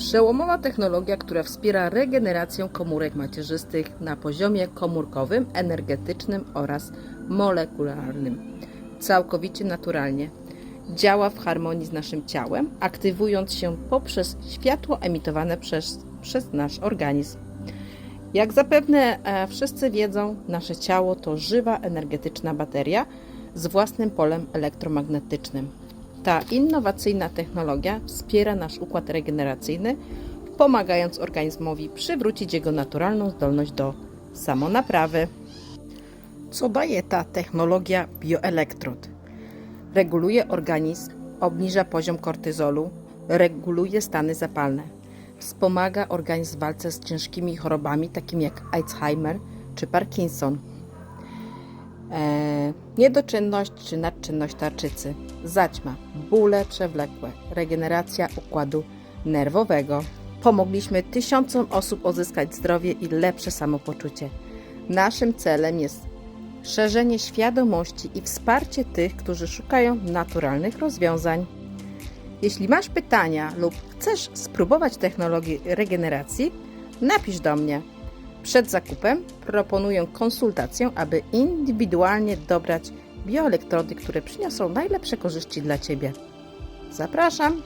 Przełomowa technologia, która wspiera regenerację komórek macierzystych na poziomie komórkowym, energetycznym oraz molekularnym. Całkowicie naturalnie. Działa w harmonii z naszym ciałem, aktywując się poprzez światło emitowane przez, przez nasz organizm. Jak zapewne e, wszyscy wiedzą, nasze ciało to żywa, energetyczna bateria z własnym polem elektromagnetycznym. Ta innowacyjna technologia wspiera nasz układ regeneracyjny, pomagając organizmowi przywrócić jego naturalną zdolność do samonaprawy. Co daje ta technologia bioelektrod? Reguluje organizm, obniża poziom kortyzolu, reguluje stany zapalne. Wspomaga organizm w walce z ciężkimi chorobami takimi jak Alzheimer czy Parkinson. E, niedoczynność czy nadczynność tarczycy, zaćma, bóle przewlekłe, regeneracja układu nerwowego. Pomogliśmy tysiącom osób uzyskać zdrowie i lepsze samopoczucie. Naszym celem jest szerzenie świadomości i wsparcie tych, którzy szukają naturalnych rozwiązań. Jeśli masz pytania lub chcesz spróbować technologii regeneracji, napisz do mnie. Przed zakupem proponuję konsultację, aby indywidualnie dobrać bioelektrody, które przyniosą najlepsze korzyści dla Ciebie. Zapraszam!